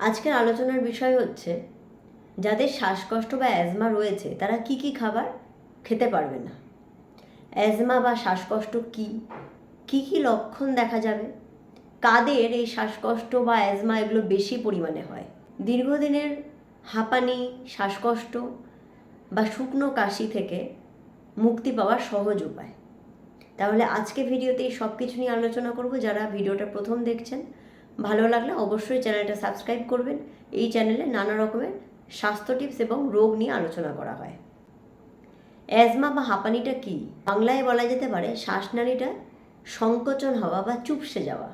আজকের আলোচনার বিষয় হচ্ছে, যাদের শ্বাসকষ্ট বা অ্যাজমা রয়েছে, তারা কি কি খাবার খেতে পারবে না? অ্যাজমা বা শ্বাসকষ্ট কি? কি কি লক্ষণ দেখা যাবে? কাদের এই শ্বাসকষ্ট বা অ্যাজমা এগুলো বেশি পরিমাণে হয়? দীর্ঘদিনের হাঁপানি, শ্বাসকষ্ট বা শুকনো কাশি থেকে মুক্তি পাওয়ার সহজ উপায়। তাহলে আজকে ভিডিওতে সব কিছু নিয়ে আলোচনা করব, যারা ভিডিওটা প্রথম দেখছেন। ভালো লাগলে অবশ্যই চ্যানেলটা সাবস্ক্রাইব করবেন। এই চ্যানেলে নানা রকমের স্বাস্থ্য টিপস এবং রোগ নিয়ে আলোচনা করা হয়। অ্যাজমা বা হাঁপানিটা কি? বাংলায় বলা যেতে পারে শ্বাসনালীটা সংকোচন হওয়া বা চুপসে যাওয়া।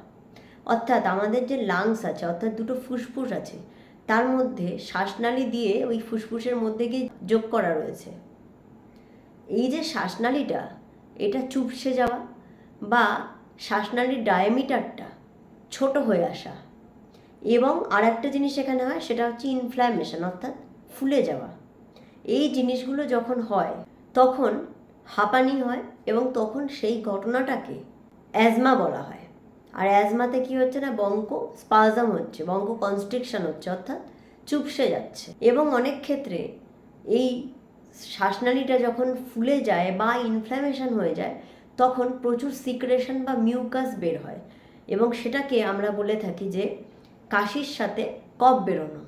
অর্থাৎ আমাদের যে লাংস আছে, অর্থাৎ দুটো ফুসফুস আছে, তার মধ্যে শ্বাসনালী দিয়ে ওই ফুসফুসের মধ্যে গিয়ে যোগ করা রয়েছে। এই যে শ্বাসনালীটা, এটা চুপসে যাওয়া বা শ্বাসনালীর ডায়ামিটারটা ছোট হয়ে আসা। এবং আর একটা জিনিস এখানে হয়, সেটা হচ্ছে ইনফ্ল্যামেশন অর্থাৎ ফুলে যাওয়া। এই জিনিসগুলো যখন হয়, তখন হাঁপানি হয় এবং তখন সেই ঘটনাটাকে অ্যাজমা বলা হয়। আর অ্যাজমাতে কি হচ্ছে না বঙ্ক স্পাজম হচ্ছে বঙ্ক কনস্ট্রিকশন হচ্ছে, অর্থাৎ চুপসে যাচ্ছে। এবং অনেক ক্ষেত্রে এই শ্বাসনালীটা যখন ফুলে যায় বা ইনফ্ল্যামেশন হয়ে যায়, তখন প্রচুর সিক্রেশন বা মিউকাস বের হয়। এবং সেটাকে আমরা বলে থাকি যে কাশির সাথে কফ বেরোনো।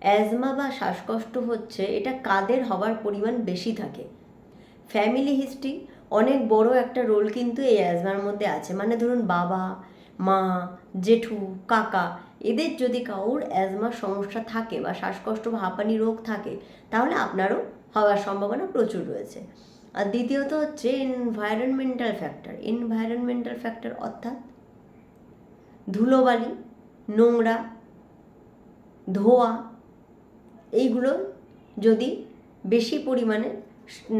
অ্যাজমা বা শ্বাসকষ্ট হচ্ছে, এটা কাদের হওয়ার পরিমাণ বেশি থাকে? ফ্যামিলি হিস্ট্রি, অনেক বড় একটা রোল কিন্তু এই অ্যাজমার মধ্যে আছে। মানে ধরুন বাবা, মা, জেঠু, কাকা, এদের যদি কারোর অ্যাজমার সমস্যা থাকে বা শ্বাসকষ্ট বা হাঁপানি রোগ থাকে, তাহলে আপনারও হওয়ার সম্ভাবনা প্রচুর রয়েছে। আর দ্বিতীয়ত হচ্ছে এনভায়রনমেন্টাল ফ্যাক্টর এনভায়রনমেন্টাল ফ্যাক্টর অর্থাৎ ধুলোবালি, নোংরা, ধোয়া, এইগুলো যদি বেশি পরিমাণে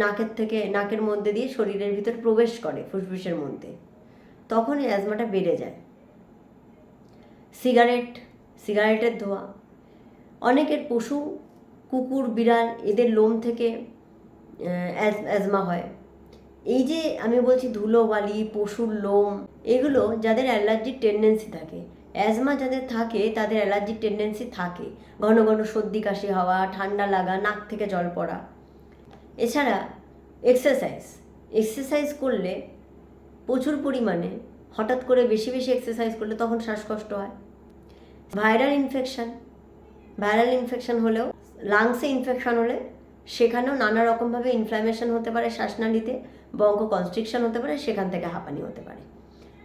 নাকের থেকে, নাকের মধ্যে দিয়ে শরীরের ভিতর প্রবেশ করে ফুসফুসের মধ্যে তখন এই অ্যাজমাটা বেড়ে যায়। সিগারেট, সিগারেটের ধোয়া। অনেকের পশু, কুকুর, বিড়াল এদের লোম থেকে অ্যাজমা হয়। এই যে আমি বলছি ধুলোবালি, পশুর লোম, এগুলো যাদের অ্যালার্জির টেন্ডেন্সি থাকে। অ্যাজমা যাদের থাকে, তাদের অ্যালার্জির টেন্ডেন্সি থাকে। ঘন ঘন সর্দি, কাশি হওয়া, ঠান্ডা লাগা, নাক থেকে জল পড়া। এছাড়া এক্সারসাইজ এক্সারসাইজ করলে প্রচুর পরিমাণে হঠাৎ করে বেশি বেশি এক্সারসাইজ করলে তখন শ্বাসকষ্ট হয়। ভাইরাল ইনফেকশান ভাইরাল ইনফেকশান হলেও লাংসে ইনফেকশান হলে সেখানেও নানা রকমভাবে ইনফ্ল্যামেশন হতে পারে শ্বাসনালীতে, বঙ্গ কনস্ট্রিকশন হতে পারে, সেখান থেকে হাঁপানি হতে পারে।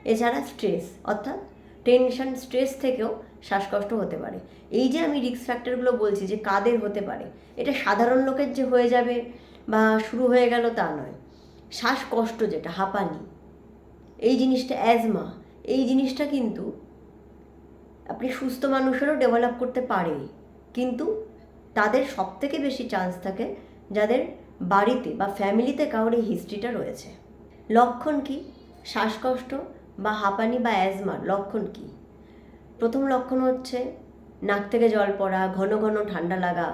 এছাড়া স্ট্রেস অর্থাৎ টেনশন স্ট্রেস থেকেও শ্বাসকষ্ট হতে পারে। এই যে আমি রিক্স ফ্যাক্টরগুলো বলছি যে কাদের হতে পারে, এটা সাধারণ লোকের যে হয়ে যাবে বা শুরু হয়ে গেল তা নয়। শ্বাসকষ্ট যেটা, হাঁপানি, এই জিনিসটা অ্যাজমা এই জিনিসটা কিন্তু আপনি সুস্থ মানুষেরও ডেভেলপ করতে পারে কিন্তু তাদের সব থেকে বেশি চান্স থাকে যাদের বাড়িতে বা ফ্যামিলিতে কারোর এই হিস্ট্রিটা রয়েছে। লক্ষণ কি? শ্বাসকষ্ট বা হাঁপানি বা অ্যাজমার লক্ষণ কি? প্রথম লক্ষণ হচ্ছে নাক থেকে জল পড়া, ঘন ঘন ঠান্ডা লাগা।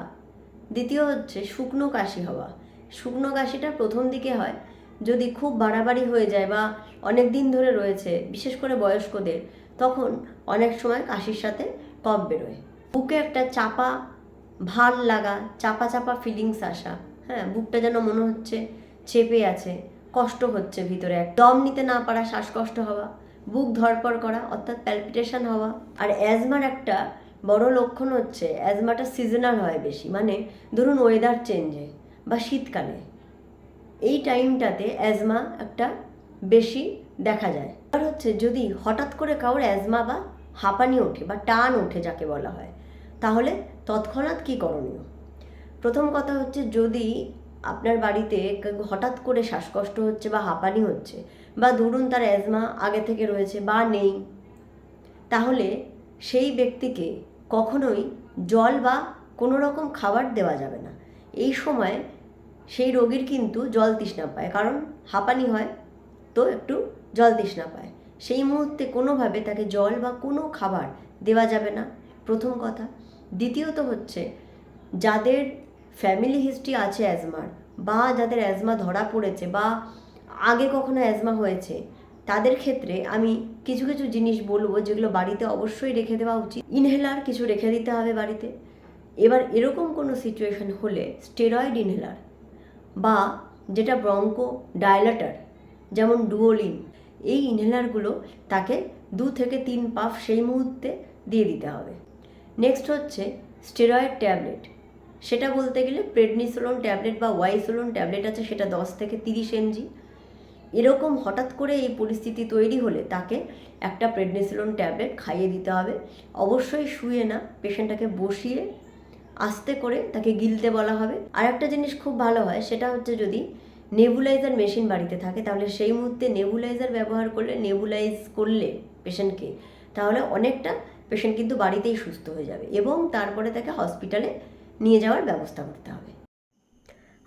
দ্বিতীয় হচ্ছে শুকনো কাশি হওয়া। শুকনো কাশিটা প্রথম দিকে হয় যদি খুব বাড়াবাড়ি হয়ে যায় বা অনেক দিন ধরে রয়েছে, বিশেষ করে বয়স্কদের, তখন অনেক সময় কাশির সাথে কফ বেরোয়। বুকে একটা চাপা ভালো লাগা, চাপা চাপা ফিলিংস আসা। হ্যাঁ বুকটা যেন মনে হচ্ছে চেপে আছে, কষ্ট হচ্ছে ভিতরে। এক দম নিতে না পারা শ্বাসকষ্ট হওয়া, বুক ধরপড় করা, অর্থাৎ প্যালপিটেশন হওয়া। আর অ্যাজমার একটা বড় লক্ষণ হচ্ছে অ্যাজমাটা সিজনাল হয় বেশি। মানে ধরুন ওয়েদার চেঞ্জে বা শীতকালে। এই টাইমটাতে অ্যাজমা একটা বেশি দেখা যায়। আর হচ্ছে যদি হঠাৎ করে কারোর অ্যাজমা বা হাঁপানি ওঠে বা টান ওঠে যাকে বলা হয় তাহলে তৎক্ষণাৎ কী করণীয়? প্রথম কথা হচ্ছে যদি আপনার বাড়িতে হঠাৎ করে শ্বাসকষ্ট হচ্ছে বা হাঁপানি হচ্ছে বা ধরুন তার অ্যাজমা আগে থেকে রয়েছে বা নেই, তাহলে সেই ব্যক্তিকে কখনোই জল বা কোনো রকম খাবার দেওয়া যাবে না। এই সময় সেই রোগীর কিন্তু জল তৃষ্ণা পায়, কারণ হাঁপানি হয় তো একটু জল তৃষ্ণা পায়। সেই মুহূর্তে কোনোভাবে তাকে জল বা কোনো খাবার দেওয়া যাবে না। প্রথম কথা। দ্বিতীয়ত হচ্ছে, যাদের ফ্যামিলি হিস্ট্রি আছে অ্যাজমার বা যাদের অ্যাজমা ধরা পড়েছে বা আগে কখনো অ্যাজমা হয়েছে, তাদের ক্ষেত্রে আমি কিছু কিছু জিনিস বলব যেগুলো বাড়িতে অবশ্যই রেখে দেওয়া উচিত। ইনহেলার কিছু রেখে দিতে হবে বাড়িতে। এবার এরকম কোনো সিচুয়েশন হলে স্টেরয়েড ইনহেলার বা যেটা ব্রঙ্কো ডায়লাটার যেমন ডুওলিন এই ইনহেলারগুলো তাকে দু থেকে তিন পাফ সেই মুহূর্তে দিয়ে দিতে হবে। নেক্সট হচ্ছে স্টেরয়েড ট্যাবলেট সেটা বলতে গেলে প্রেডনিসোলন ট্যাবলেট বা ওয়াইসোলন ট্যাবলেট আছে, সেটা দশ থেকে তিরিশ এমজি। এরকম হঠাৎ করে এই পরিস্থিতি তৈরি হলে তাকে একটা প্রেডনিসোলন ট্যাবলেট খাইয়ে দিতে হবে। অবশ্যই শুয়ে না, পেশেন্টটাকে বসিয়ে আস্তে করে তাকে গিলতে বলা হবে। আর একটা জিনিস খুব ভালো হয়, সেটা হচ্ছে যদি নেবুলাইজার মেশিন বাড়িতে থাকে, তাহলে সেই মুহূর্তে নেবুলাইজার ব্যবহার করলে নেবুলাইজ করলে পেশেন্টকে, তাহলে অনেকটা পেশেন্ট কিন্তু বাড়িতেই সুস্থ হয়ে যাবে এবং তারপরে তাকে হসপিটালে নিয়ে যাওয়ার ব্যবস্থা করতে হবে।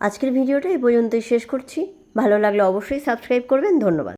আজকের ভিডিওটা এই পর্যন্তই শেষ করছি। ভালো লাগলে অবশ্যই সাবস্ক্রাইব করবেন। ধন্যবাদ।